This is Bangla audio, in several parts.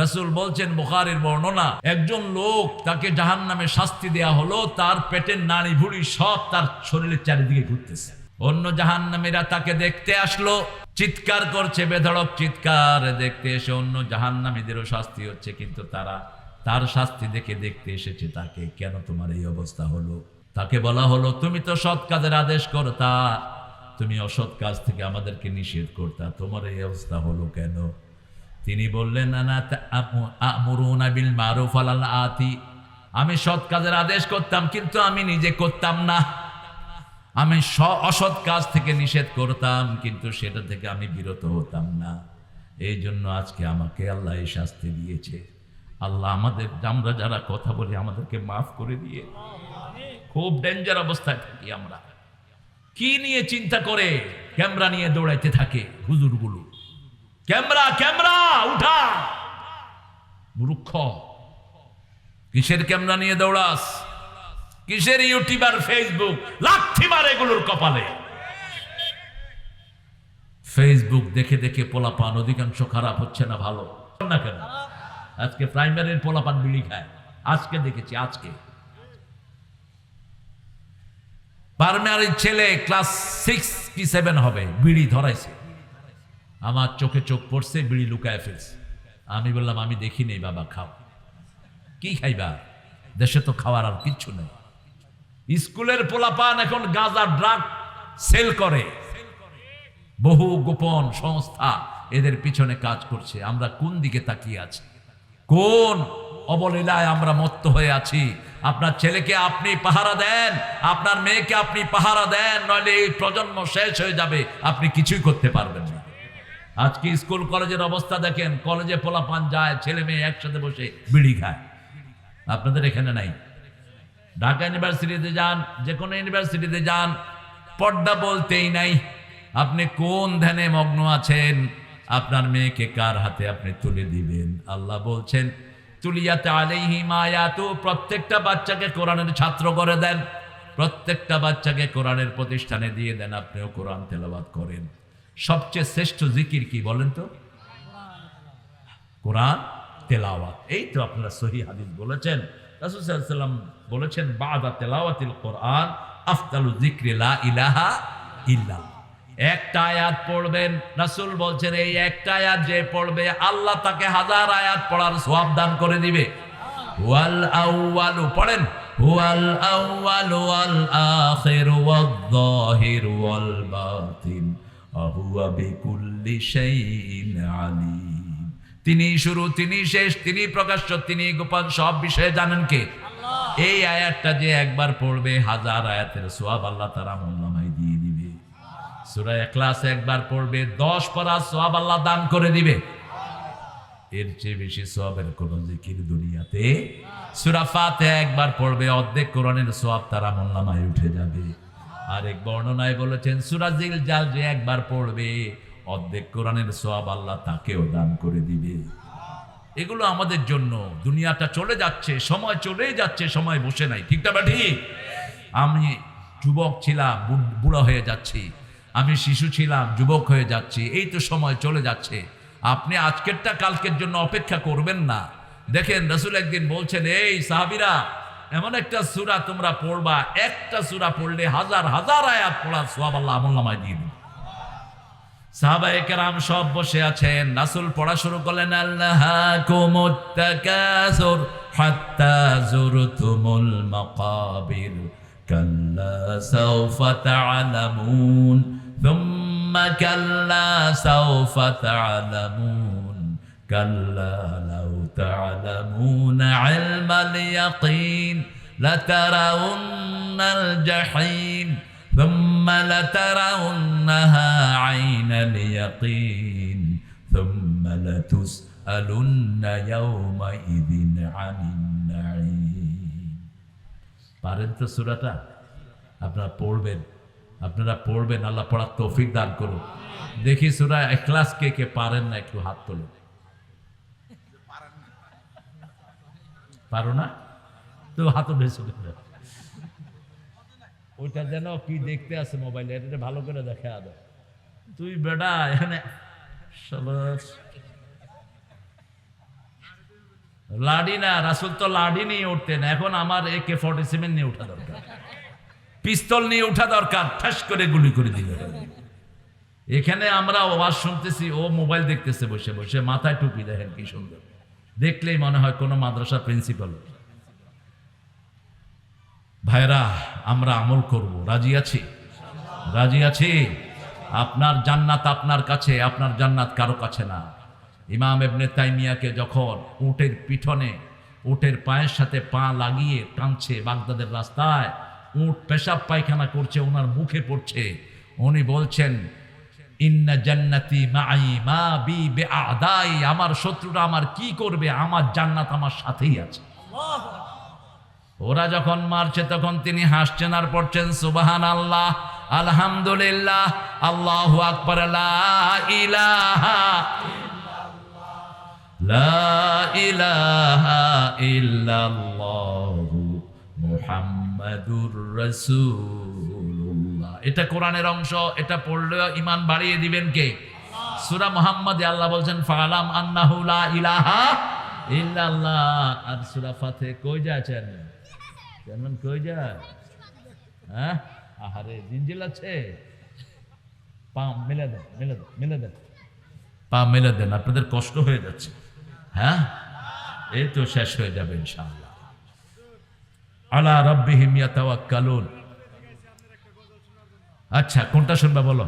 রাসূল বলছেন বুখারীর বর্ণনা, একজন লোক তাকে জাহান্নামে শাস্তি দেয়া হলো, তার পেটের নাড়ি ভুড়ি সব তার শরীরের চারিদিকে ঘুরতেছে। অন্য জাহান্নামীরা তাকে দেখতে আসলো, চিৎকার করছে, বেধড়ক চিৎকার দেখতে এসে অন্য জাহান্নামীদেরও শাস্তি হচ্ছে, কিন্তু তারা তার শাস্তি দেখে দেখতে এসেছে তাকে, কেন তোমার এই অবস্থা হলো? তাকে বলা হলো, তুমি তো সৎ কাজের আদেশ করতা, তুমি অসৎ কাজ থেকে আমাদেরকে নিষেধ করতা, তোমার এই অবস্থা হলো কেন? তিনি বললেন আমরুনা বিল মারুফ আলাল আতি। আমি সৎ কাজের আদেশ করতাম, কিন্তু আমি নিজে করতাম না। আমি অসৎ কাজ থেকে নিষেধ করতাম, কিন্তু সেটা থেকে আমি বিরত হতাম না। এই জন্য আজকে আমাকে আল্লাহ এই শাস্তি দিয়েছে। আল্লাহ আমাদের, আমরা যারা কথা বলি, আমাদেরকে মাফ করে দিয়ে খুব ডেঞ্জার অবস্থায় থাকি আমরা। কি নিয়ে চিন্তা করে ক্যামেরা নিয়ে দৌড়াইতে থাকে হুজুরগুলো? ক্যামেরা ক্যামেরা, উঠা। মূর্খ। কিসের ক্যামেরা নিয়ে দৌড়াস? কিসের ইউটিউব আর ফেসবুক? লাথি মারে এগুলোর কপালে। ফেসবুক দেখে দেখে পোলাপান অধিকাংশ খারাপ হচ্ছে না ভালো। না কেন? আজকে প্রাইমারির পোলাপান বিড়ি খায়। আজকে দেখেছি, আজকে। প্রাইমারির ছেলে ক্লাস সিক্স কি সেভেন হবে? বিড়ি ধরাইছে। আমার চোখে চোখ পড়ছে, বিড়ি লুকায় ফেলছে। আমি বললাম, আমি দেখি নেই, বাবা, খাও। কি খাইবা? দেশে তো খাওয়ার আর কিচ্ছু নেই। স্কুলের পোলাপান এখন গাঁজা ড্রাগ সেল করে। বহু গোপন সংস্থা এদের পিছনে কাজ করছে। আমরা কোন দিকে তাকিয়ে আছি? কোন অবলীলায় আমরা মত্ত হয়ে আছি? আপনার ছেলেকে আপনি পাহারা দেন, আপনার মেয়েকে আপনি পাহারা দেন, নইলে এই প্রজন্ম শেষ হয়ে যাবে। আপনি কিছুই করতে পারবেন না। আজকে স্কুল, কলেজের অবস্থা দেখেন, কলেজে পোলাপান যায়, ছেলে মেয়ে একসাথে বসে বিড়ি খায়। আপনাদের এখানে নাই। ঢাকা ইউনিভার্সিটিতে যান, যে কোনো ইউনিভার্সিটিতে যান, পর্দা বলতেই নাই, আপনি কোন ধ্যানে মগ্ন আছেন? আপনার মেয়েকে কার হাতে আপনি তুলে দিবেন? আল্লাহ বলছেন, তুলিয়াতে আলাইহি মায়াতু প্রত্যেকটা বাচ্চাকে কোরআনের ছাত্র করে দেন। প্রত্যেকটা বাচ্চাকে কোরআনের প্রতিষ্ঠানে দিয়ে দেন, আপনিও কোরআন তেলাবাদ করেন। সবচেয়ে শ্রেষ্ঠ জিকির কি বলেন তো? কোরআন, তেলাওয়াত। এই তো আপনারা সহি হাদিস বলেছেন। ওয়াসাল্লাম বলেছেন, বাদা তেলাওয়াতিল কোরআন আফদালু যিকরি লা ইলাহা ইল্লা একটা আয়াত পড়বেন, রাসূল বলছেন, এই একটা আয়াত যে পড়বে, আল্লাহ তাকে হাজার আয়াত পড়ার সওয়াব দান করে দিবে। ওয়াল আউয়ালু পড়েন, ওয়াল আউয়ালু ওয়াল আখির ওয়াল ওয়াল বাতিন। আহুয়া বিকুল্লি আলিম। তিনি শুরু তিনি শেষ তিনি প্রকাশ্য তিনি গোপন সব বিষয়ে জানেন কে? এই আয়াতটা যে একবার পড়বে হাজার আয়াতের সোয়াব আল্লাহ তারা মোল্লামাই দিয়ে দিবে। সুরা এখলাস একবার পড়বে দশ পড়া সোয়াব আল্লাহ দান করে দিবে। এর চেয়ে বেশি সোয়াবের কোন জিকির দুনিয়াতে সুরা ফাতে একবার পড়বে অর্ধেক কোরআনের সোয়াব তারা মোল্লামায় উঠে যাবে। আরেক বর্ণনায় বলেছেন, সুরা জিল যে একবার পড়বে, অর্ধেক কোরআনের সোয়াব আল্লাহ তাকেও দান করে দিবে। এগুলো আমাদের জন্য, দুনিয়াটা চলে যাচ্ছে, সময় চলেই যাচ্ছে, সময় বসে নাই। ঠিকটা বা ঠিক? আমি যুবক ছিলাম বুড়া হয়ে যাচ্ছি। আমি শিশু ছিলাম, যুবক হয়ে যাচ্ছি। এই তো সময় চলে যাচ্ছে। আপনি আজকেরটা কালকের জন্য অপেক্ষা করবেন না। দেখেন, রসুল একদিন বলছেন, এই সাহাবিরা এমন একটা সুরা তোমরা পড়বা, একটা সুরা পড়লে হাজার হাজার আয়াত পড়ার সোয়াব আল্লাহ আমল নামায় দিয়ে দিবে। সাহাবায়ে কেরাম সব বসে আছেন, রাসূল পড়া শুরু করলেন আল্লাহাকুমুত তাকাসুর হাত্তা যুরতুমুল মাকাবির, কাল্লা সাওফা তা'লামুন থুম্মা কাল্লা সাওফা তা'লামুন কাল্লা লাউ তা'লামুন ইলমাল ইয়াকিন লাতারাউন্নাল জাহিম ثم لترونها عين اليقين ثم لتسألن يومئذ عن النعيم পারেন তো সুরাটা আপনারা পড়বেন আপনারা পড়বেন আল্লাহ পড়ার তৌফিক দান করুন দেখি সুরা এখলাস কে কে পারেন না একটু হাত তোলেন পারো না? তো হাত উঠেছে ওইটা যেন কি দেখতে আছে মোবাইলে এটা ভালো করে দেখে আদো। তুই বেটা, এখানে লাডি না, রাসুল তো লাডি নিয়ে উঠতেন, এখন আমার এ কে ফর্টি সেভেন নিয়ে ওঠা দরকার। পিস্তল নিয়ে ওঠা দরকার, ঠাস করে গুলি করে দিল। এখানে আমরা আওয়াজ শুনতেছি, ও মোবাইল দেখতেছে বসে বসে, মাথায় টুপি দেখেন কি সুন্দর। দেখলেই মনে হয় কোনো মাদ্রাসা প্রিন্সিপাল। ভাইরা আমরা আমল করব। রাজি আছি? রাজি আছি? আপনার জান্নাত আপনার কাছে, আপনার জান্নাত কারও কাছে না। ইমাম এবনে তাইমিয়াকে যখন উটের পিঠনে, উটের পায়ের সাথে পা লাগিয়ে টানছে বাগদাদের রাস্তায়, উট পেশাব পায়খানা করছে, ওনার মুখে পড়ছে, উনি বলছেন ইন্না জান্নাতি মাই মা বি বে আদাই আমার শত্রুরা আমার কি করবে? আমার জান্নাত আমার সাথেই আছে। ওরা যখন মারছে তখন তিনি হাসছেন আর পড়ছেন সুবাহান আল্লাহ আলহামদুলিল্লাহ আল্লাহু আকবার ইলাহা ইলাহা ইল্লাল্লাহু মুহাম্মাদুর এটা কোরআনের অংশ, এটা পড়লে ইমান বাড়িয়ে দিবেন কে? সুরা মুহাম্মাদে আল্লাহ বলছেন, ফালাম আন্নাহু লা ইলাহা ইল্লাল্লাহ। আর সূরা ফাতে কই যাচ্ছেন চেয়ারম্যান? কই যায়? হ্যাঁ? আহারে, জিঞ্জিল আছে? পা মেলে দেন মেলে দেন মেলে দেন। পা মেলে দেন, আপনাদের কষ্ট হয়ে যাচ্ছে। হ্যাঁ? এই তো শেষ হয়ে যাবে ইনশাআল্লাহ। আলা রব্বিহিম ইয়াতাওয়াক্কালুন। আচ্ছা কোনটা শুনবা বলো?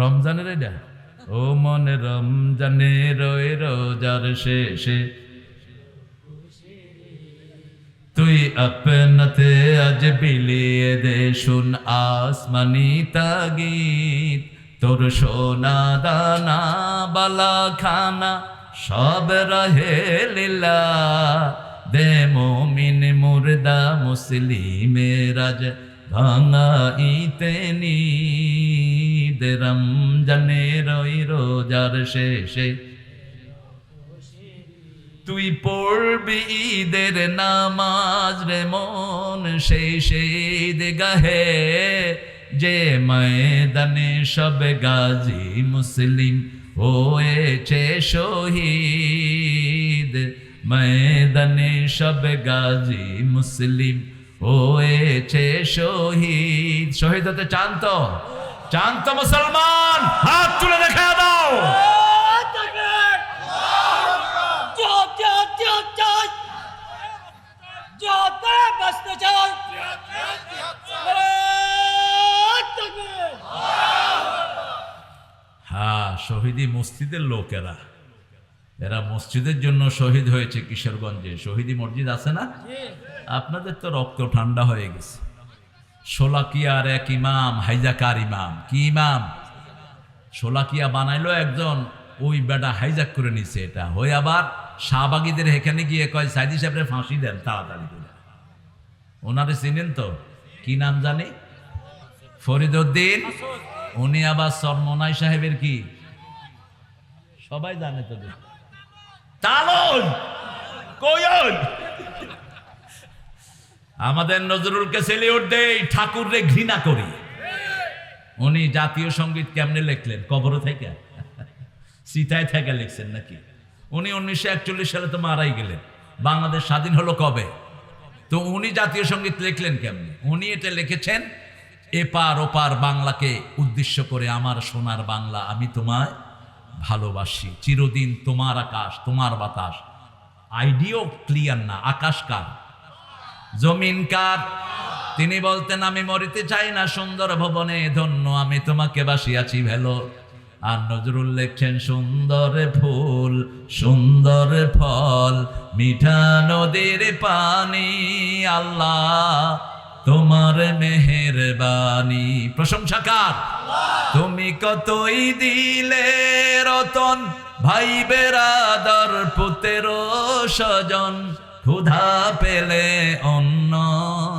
রমজানের এটা? ও মনে রমজানের ওই রোজার শেষে। তুই আপনাতে আজ বিলিয়ে দে শুন আসমানি তাগীত তোর সোনা দানা বালা খানা সব রহে লীলা। দে মোমিন মুর্দা মুসলিমের আজ ভাঙা ইতেনি দে রমজানের ওই রোজার শেষে। তুই পড়বি ঈদের নামাজ রে মন সেই সেই গাহে যে ময়দানে সব গাজী মুসলিম হয়েছে শহীদ। ময়দানে সব গাজী মুসলিম হয়েছে শহীদ শহীদ হতে চান তো চান তো মুসলমান হাত তুলে দেখা দাও হ্যাঁ শহীদি মসজিদের লোকেরা এরা মসজিদের জন্য শহীদ হয়েছে কিশোরগঞ্জে। শহীদি মসজিদ আছে না? আপনাদের তো রক্ত ঠান্ডা হয়ে গেছে। সোলাকিয়ার এক ইমাম হাইজাকার ইমাম। কি ইমাম? সোলাকিয়া বানাইলো একজন ওই বেটা হাইজাক করে নিছে এটা। হয়ে আবার শাহবাগীদের এখানে গিয়ে কয় সাইদি সাহেবের ফাঁসি দেন তাড়াতাড়ি করে। ওনারে চিনেন তো? কি নাম জানি? ফরিদউদ্দিন। উনি আবার সরমনাই সাহেবের কি? সবাই জানে তো তালন! কয়ন আমাদের নজরুলকে সেলিউট দেই ঠাকুররে ঘৃণা করি। উনি জাতীয় সংগীত কেমনে লিখলেন? কবর থেকে? সীতায় থেকে লিখছেন নাকি? উনি উনিশশো একচল্লিশ সালে তো মারাই গেলেন। বাংলাদেশ স্বাধীন হলো কবে? তো উনি জাতীয় সংগীত লিখলেন কেমনি? উনি এটা লিখেছেন, এপার ওপার বাংলাকে উদ্দেশ্য করে আমার সোনার বাংলা আমি তোমায় ভালোবাসি। চিরদিন তোমার আকাশ, তোমার বাতাস। আইডিও ক্লিয়ার না, আকাশ কার? জমিন কার? তিনি বলতেন, আমি মরিতে চাই না সুন্দর ভবনে, ধন্য আমি তোমাকে বাসিয়াছি ভেলো। আর নজরুল লেখছেন, সুন্দর ফুল, সুন্দর ফল, মিঠা নদীর পানি, আল্লাহ তোমার মেহের বাণী প্রশংসা কার? তুমি কতই দিলে রতন, ভাই বেরাদর পুতের স্বজন। ক্ষুধা পেলে অন্ন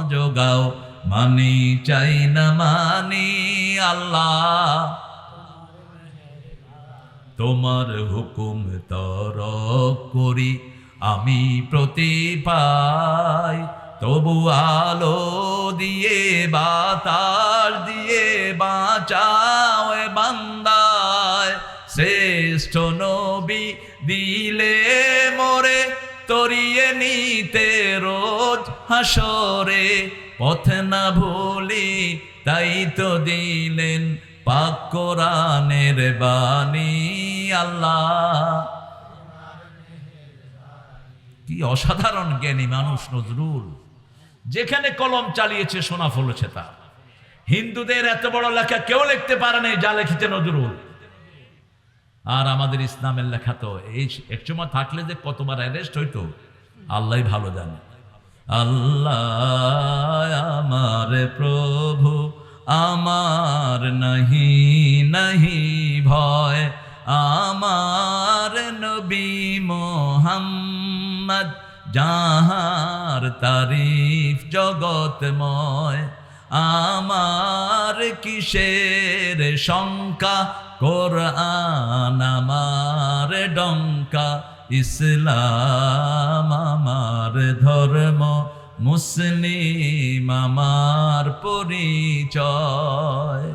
যোগাও, মানি চাই না মানি আল্লাহ। তোমার হুকুম তর করি, আমি প্রতি পাই তবু আলো দিয়ে, বাতাস দিয়ে বাঁচাও বান্দায়। শ্রেষ্ঠ নবী দিলে মোরে, তরিয়ে নিতে রোজ হাসরে। পথ না ভুলি তাই তো দিলেন পাক বাণী আল্লাহ। কি অসাধারণ জ্ঞানী মানুষ নজরুল। যেখানে কলম চালিয়েছে, সোনা ফলেছে তা হিন্দুদের এত বড় লেখা কেউ লিখতে পারে নাই, যা লিখেছে নজরুল। আর আমাদের ইসলামের লেখা তো, এই একসময় থাকলে যে কতবার অ্যারেস্ট হইতো, আল্লাহ ভালো জানে। আল্লাহ আমার প্রভু, আমার নাহি নাহি ভয়, আমার নবী মোহাম্মদ যাহার তারিফ জগতময় আমার কিসের শঙ্কা? কোরআন আমার ডঙ্কা, ইসলাম আমার ধর্ম, মুসলিম আমার পরিচয়।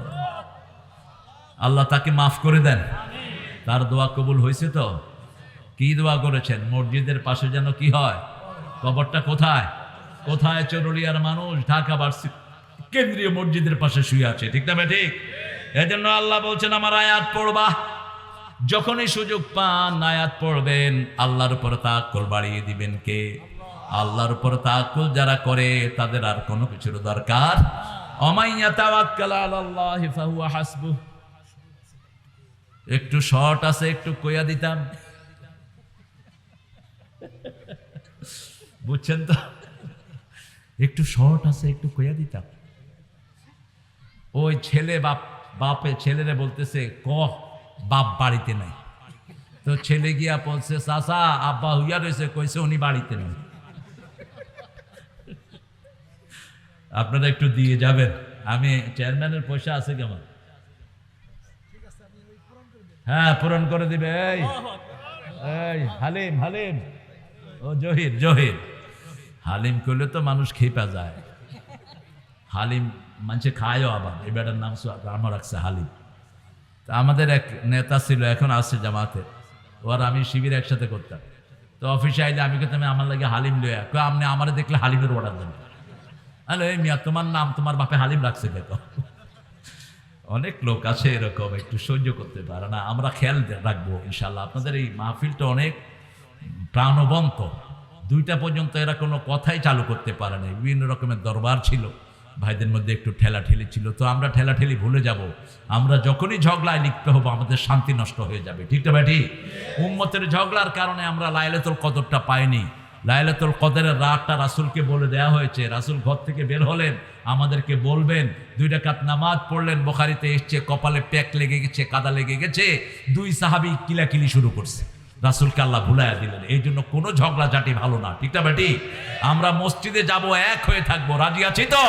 আল্লাহ তাকে মাফ করে দেন। তার দোয়া কবুল হয়েছে তো? কি দোয়া করেছেন? মসজিদের পাশে যেন কি হয়? কবরটা কোথায়? কোথায় চরুলিয়ার মানুষ? ঢাকা বার্ষি কেন্দ্রীয় মসজিদের পাশে শুয়ে আছে। ঠিক না ঠিক এজন্য আল্লাহ বলছেন, আমার আয়াত পড়বা। যখনই সুযোগ পান, আয়াত পড়বেন। আল্লাহর উপর তাক্কল বাড়িয়ে দিবেন কে? আল্লাহর উপর তাক্কল যারা করে, তাদের আর কোনো কিছুর দরকার অমাইয়া তাওয়াক্কাল আলাল্লাহি ফাহুয়া হাসবুহ। একটু শর্ট আছে, একটু কইয়া দিতাম। বুঝছেন তো? একটু শর্ট আছে, একটু কইয়া দিতাম। ওই ছেলে বাপ বাপে ছেলেরে বলতেছে, ক, বাপ বাড়িতে নাই। তো ছেলে গিয়া বলছে চাষা আব্বা হইয়া রয়েছে কইছে উনি বাড়িতে নেই। আপনারা একটু দিয়ে যাবেন। আমি চেয়ারম্যানের পয়সা আছে কেমন? হ্যাঁ পূরণ করে দিবে এই, হালিম হালিম। ও জহির জহির। হালিম করলে তো মানুষ খেপা যায়। হালিম মানুষে খায়ও আবার। এই বেটার নাম আমার রাখছে হালিম। তা আমাদের এক নেতা ছিল, এখন আসছে জামাতে। ওর আমি শিবির একসাথে করতাম। তো অফিসে আইলে আমি কিন্তু আমার লাগে হালিম লইয়া আপনি আমারে দেখলে হালিমের অর্ডার দেন। হ্যালো এই মিয়া, তোমার নাম তোমার বাপে হালিম রাখছে দেখো অনেক লোক আছে এরকম, একটু সহ্য করতে পারে না। আমরা খেয়াল রাখব, ইনশাল্লাহ। আপনাদের এই মাহফিলটা অনেক প্রাণবন্ত। দুইটা পর্যন্ত এরা কোনো কথাই চালু করতে পারে না বিভিন্ন রকমের দরবার ছিল। ভাইদের মধ্যে একটু ঠেলাঠেলি ছিল। তো আমরা ঠেলাঠেলি ভুলে যাব। আমরা যখনই ঝগড়ায় লিপ্ত হব, আমাদের শান্তি নষ্ট হয়ে যাবে। ঠিক না উম্মতের ঝগড়ার কারণে আমরা লাইলাতুল কদরটা পাইনি। লাইলাতুল কদরের রাতটা রাসুলকে বলে দেয়া হয়েছে। রাসুল ঘর থেকে বের হলেন, আমাদেরকে বলবেন, দুই ডাকাত নামাজ পড়লেন, বোখারিতে এসছে, কপালে প্যাক লেগে গেছে, কাদা লেগে গেছে, দুই সাহাবি কিলাকিলি শুরু করছে। রাসুলকে আল্লাহ ভুলাইয়া দিলেন। এই জন্য কোনো ঝগড়াঝাটি ভালো না। ঠিক না বেটি? আমরা মসজিদে যাব, এক হয়ে থাকব। রাজি আছি তো?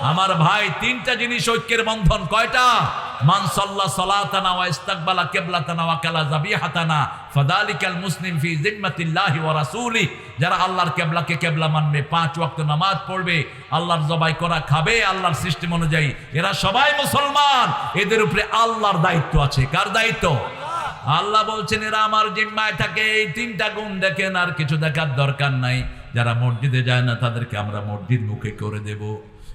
আমার ভাই তিনটা জিনিস ঐক্যের বন্ধন। কয়টা? মান সাল্লা সালাতানা ওয়া ইস্তাকবালা কিবলাতানা ওয়া কালা যাবিহাতানা ফাদালিকাল মুসলিম যারা আল্লাহর কিবলাকে কিবলা মানবে, পাঁচ ওয়াক্ত নামাজ পড়বে, আল্লাহর জবাই করা খাবে, আল্লাহর অনুযায়ী। এরা সবাই মুসলমান। এদের উপরে আল্লাহর দায়িত্ব আছে। কার দায়িত্ব? আল্লাহ বলছেন, এরা আমার জিম্মায় থাকে, এই তিনটা গুণ দেখেন, আর কিছু দেখার দরকার নাই। যারা মসজিদে যায় না, তাদেরকে আমরা মসজিদ মুখে করে দেব।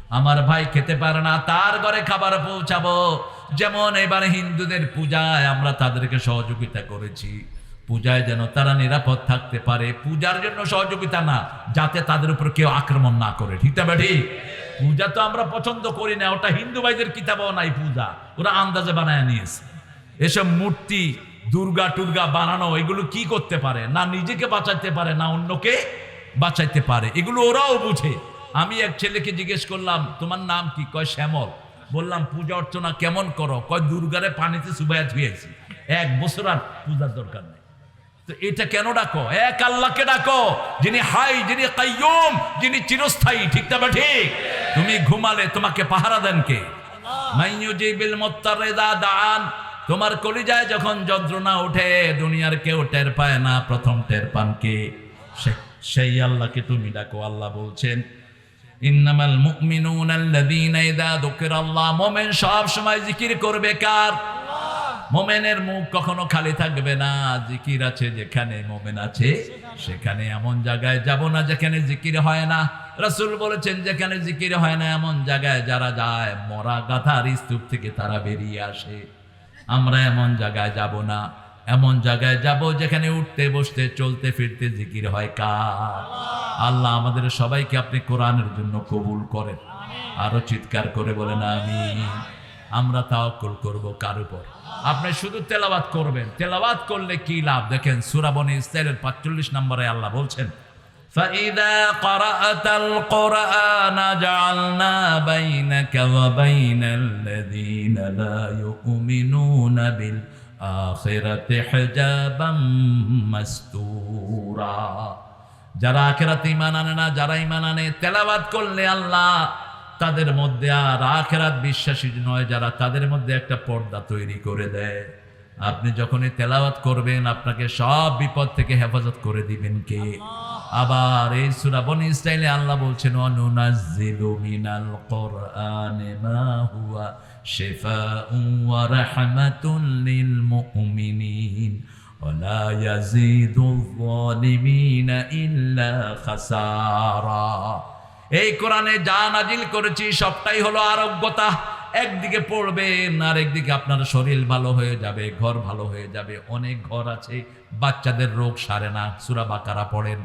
আমার ভাই খেতে পারে না, তার ঘরে খাবার পৌঁছাবো। যেমন এবারে হিন্দুদের পূজায় আমরা তাদেরকে সহযোগিতা করেছি। পূজায় যেন তারা নিরাপদ থাকতে পারে। পূজার জন্য সহযোগিতা না, যাতে তাদের উপর কেউ আক্রমণ না করে। ঠিক না বেঠি পূজা তো আমরা পছন্দ করি না, ওটা হিন্দু ভাইদের কিতাবও নাই পূজা। ওরা আন্দাজে বানায় নিয়েছে। এসব মূর্তি দুর্গা টুর্গা বানানো এগুলো কি করতে পারে? না নিজেকে বাঁচাইতে পারে না অন্যকে বাঁচাইতে পারে। এগুলো ওরাও বুঝে। আমি এক ছেলেকে জিজ্ঞেস করলাম তোমার নাম কি? কয় শ্যামল। বললাম পূজা অর্চনা কেমন করো? কয় দুর্গারে পানিতে সুবাইয়া ধুয়েছি এক বছর আর পূজার দরকার নেই। তো এটা কেন ডাকো? এক আল্লাহকে ডাকো যিনি হাই যিনি কাইয়ুম যিনি চিরস্থায়ী ঠিক না ঠিক তুমি ঘুমালে তোমাকে পাহারা দেন কে? মাইয়ুজিবিল মুত্তারিদা দান তোমার কলিজায় যখন যন্ত্রণা ওঠে দুনিয়ার কেউ টের পায় না প্রথম টের পান কে? সেই আল্লাহকে তুমি ডাকো আল্লাহ বলছেন ইন্নামাল মুমিনুনা আল্লাযীনা ইযা যুকিরাল্লাহ মুমিন সব সময় জিকির করবে কার? মোমেনের মুখ কখনো খালি থাকবে না জিকির আছে যেখানে মোমেন আছে সেখানে এমন জায়গায় যাব না যেখানে জিকির হয় না। রাসূল বলেছেন যেখানে জিকির হয় না এমন জায়গায় যারা যায় মরা গাথার স্তূপ থেকে তারা বেরিয়ে আসে। আমরা এমন জায়গায় যাব না। এমন জায়গায় যাব যেখানে উঠতে, বসতে, চলতে, ফিরতে জিকির হয় কা আল্লাহ আমাদের সবাইকে আপনি কোরআনের জন্য কবুল করেন। আরও চিৎকার করে বলেন আমি আমরা তাওয়াক্কুল করব কার উপর? আপনি শুধু তেলাওয়াত করবেন। তেলাওয়াত করলে কি লাভ? দেখেন, সূরা বনী ইসরাইলের 45 নম্বরে আল্লাহ বলছেন فإذا قرأت القرآن جعلنا بينك وبين الذين لا يؤمنون بالآخرة حجابا مستورا যারা আখেরাতে ইমান আনে না যারা ইমান আনে তেলাওয়াত করলে আল্লাহ তাদের মধ্যে আর আখেরাত বিশ্বাসী নয় যারা তাদের মধ্যে একটা পর্দা তৈরি করে দেয় আপনি যখনই তেলাওয়াত করবেন আপনাকে সব বিপদ থেকে হেফাজত করে দিবেন কে আবার এই সূরা বনি ইসরাইলে আল্লাহ বলছেন অনুনাজ্জিলু মিনাল কোরআনে মা হুয়া শিফাউন ওয়া রাহমাতুন লিল মুমিনিন ولا يزيد الظالمين إلا خسارا এই কোরআনে যা নাজিল করেছি সবটাই হলো আরোগ্যতা একদিকে পড়বেন আর একদিকে আপনার শরীর ভালো হয়ে যাবে ঘর ভালো হয়ে যাবে অনেক ঘর আছে বাচ্চাদের রোগ সারে না সুরা বাকারা পড়েন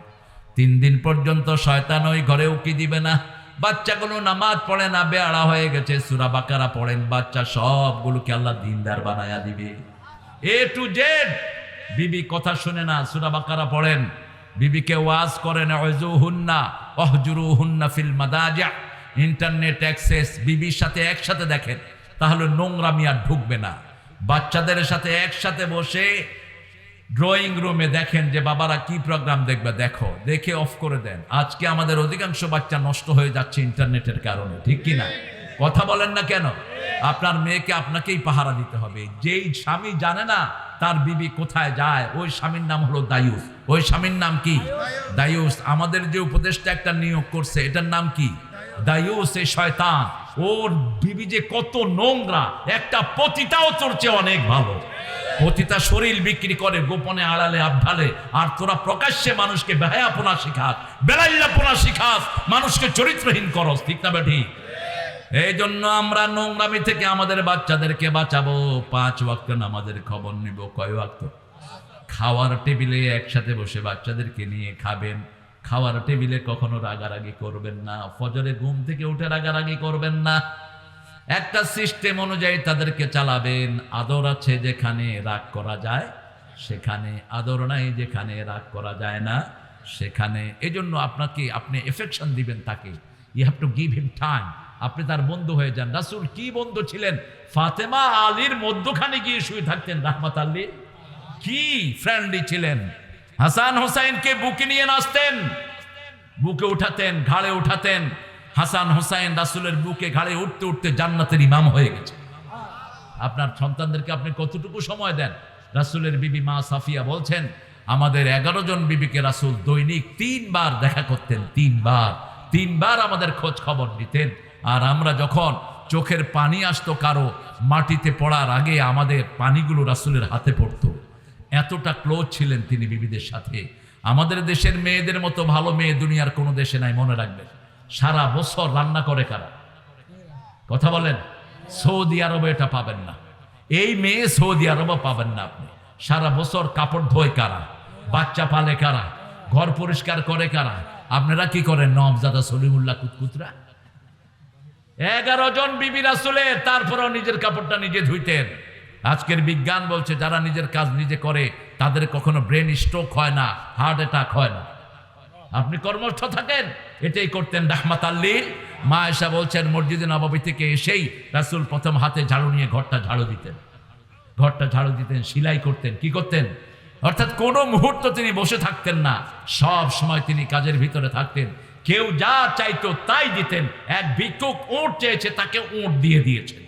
তিন দিন পর্যন্ত শয়তান ওই ঘরে উকি দিবে না। বাচ্চাগুলো নামাজ পড়ে না, বেয়াড়া হয়ে গেছে। সুরা বাকারা পড়েন, বাচ্চা সবগুলোকে আল্লাহ দিনদার বানায়া দিবে। এ টু জেড বিবি কথা শুনে না, সুরা বাকারা পড়েন। বিবিকে ওয়াজ করেন অজু হুন্না অহজুরু হুন্না ফিল মাদাজা। ইন্টারনেট অ্যাক্সেস, বিবির সাথে একসাথে দেখেন। তাহলে নোংরামি আর ঢুকবে না। বাচ্চাদের সাথে একসাথে বসে ড্রয়িং রুমে দেখেন যে বাবারা কি প্রোগ্রাম দেখবে? দেখো, দেখে অফ করে দেন। আজকে আমাদের অধিকাংশ বাচ্চা নষ্ট হয়ে যাচ্ছে ইন্টারনেটের কারণে, ঠিক কি না কথা বলেন না কেন? আপনার মেয়েকে আপনাকেই পাহারা দিতে হবে। যেই স্বামী জানে না তার বিবি কোথায় যায়, ওই স্বামীর নাম হলো দায়ুস। ওই স্বামীর নাম কি? দায়ুস। আমাদের যে উপদেশটা একটা নিয়োগ করছে, এটার নাম কি? দায়ুস এই শয়তান। ওর বিবি যে কত নোংরা, একটা পতিতাও চড়ছে অনেক ভালো। পতিতা শরীর বিক্রি করে গোপনে, আড়ালে, আবঢালে। আর তোরা প্রকাশ্যে মানুষকে বেহায়াপনা শিখাস বেলাইল্লাপনা শিখাস, মানুষকে চরিত্রহীন করস, ঠিক না বেঠি? এই জন্য আমরা নোংরামি থেকে আমাদের বাচ্চাদেরকে বাঁচাবো। পাঁচ ওয়াক্ত নামাজের খবর নিব। কয় ওয়াক্ত? খাওয়ার টেবিলে একসাথে বসে বাচ্চাদেরকে নিয়ে খাবেন। খাওয়ার টেবিলে কখনো রাগারাগি করবেন না। ফজরে ঘুম থেকে উঠে রাগারাগি করবেন না। একটা সিস্টেম অনুযায়ী তাদেরকে চালাবেন। আদর আছে যেখানে রাগ করা যায়, সেখানে আদর নাই যেখানে রাগ করা যায় না, সেখানে। এজন্য আপনাকে, আপনি এফেকশন দিবেন তাকে। You have to give him time আপনি তার বন্ধু হয়ে যান। রাসুল কি বন্ধু ছিলেন? ফাতেমা আলীর মধ্যখানে গিয়ে শুয়ে থাকতেন, রাহমাত আলী কি ফ্রেন্ডলি ছিলেন? হাসান হোসাইনকে বুকে নিয়ে নাচতেন, বুকে উঠাতেন, ঘাড়ে উঠাতেন। হাসান হোসাইন রাসুলের বুকে ঘাড়ে উঠতে উঠতে জান্নাতের ইমাম হয়ে গেছে। আপনার সন্তানদেরকে আপনি কতটুকু সময় দেন? রাসুলের বিবি মা সাফিয়া বলছেন, আমাদের এগারো জন বিবিকে রাসুল দৈনিক তিনবার দেখা করতেন, তিনবার। তিনবার আমাদের খোঁজ খবর নিতেন। আর আমরা যখন চোখের পানি আসতো কারও মাটিতে পড়ার আগে, আমাদের পানিগুলো রাসুলের হাতে পড়তো। এতটা ক্লোজ ছিলেন তিনি বিবিদের সাথে। আমাদের দেশের মেয়েদের মতো ভালো মেয়ে দুনিয়ার কোনো দেশে নাই, মনে রাখবেন। সারা বছর রান্না করে কারা? কথা বলেন, সৌদি আরবে এটা পাবেন না। এই মেয়ে সৌদি আরবে পাবেন না আপনি। সারা বছর কাপড় ধোয় কারা? বাচ্চা পালে কারা? ঘর পরিষ্কার করে কারা? আপনারা কি করেন নবজাদা সলিমুল্লাহ কুতকুতরা? এগারো জন বিবি রাসুলে, তারপরেও নিজের কাপড়টা নিজে ধুইতেন। আজকের বিজ্ঞান বলছে, যারা নিজের কাজ নিজে করে, তাদের কখনো ব্রেন স্ট্রোক হয় না, হার্ট অ্যাটাক হয় না। আপনি কর্মস্থ থাকেন, এটাই করতেন রাহমাত আল্লীর মা এসা বলছেন, মসজিদে নবাবী থেকে এসেই রাসুল প্রথম হাতে ঝাড়ু নিয়ে ঘরটা ঝাড়ু দিতেন। ঘরটা ঝাড়ু দিতেন, সিলাই করতেন, কি করতেন? অর্থাৎ কোনো মুহূর্ত তিনি বসে থাকতেন না, সব সময় তিনি কাজের ভিতরে থাকতেন। কেউ যা চাইতো তাই দিতেন, এক ভিক্ষুক ওট চেয়েছে, তাকে ওট দিয়ে দিয়েছেন।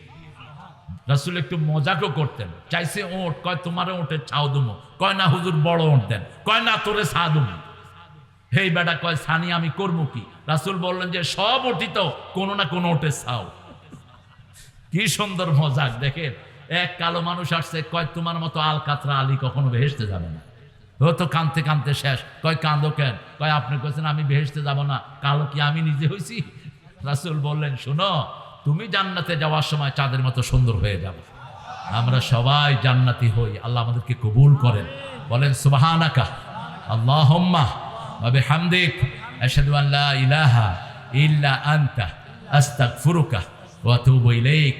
রাসুল একটু মজাকও করতেন, চাইছে ওট কয় তোমার ওটের ছাও দুমো, কয় না হুজুর বড় ওট দেন, কয় না তোরে সা দুমো। হেই বেটা কয়, সানি, আমি করব কি? রাসুল বললেন যে, সব অটিত কোনো না কোনো ওটে ছাও। কি সুন্দর মজাক, দেখেন? এক কালো মানুষ আসছে, কয়, তোমার মতো আল কাতরা আলী কখনো বেহেসতে যাবে না। ও তো কাঁদতে কানতে শেষ। কয় কান্দো কেন? কয়, আপনি কইছেন আমি ভেসতে যাব না। কালো কি আমি নিজে হয়েছি রাসুল বললেন, শোনো, তুমি জান্নাতে যাওয়ার সময় চাঁদের মতো সুন্দর হয়ে যাবে। আমরা সবাই জান্নাতি হই। আল্লাহ আমাদেরকে কবুল করেন। বলেন, সুবহানাকা, আল্লাহুম্মা ওয়া বিহামদিক আশহাদু আন লা ইলাহা ইল্লা আনতা আস্তাগফিরুকা ওয়া আতুবু ইলাইক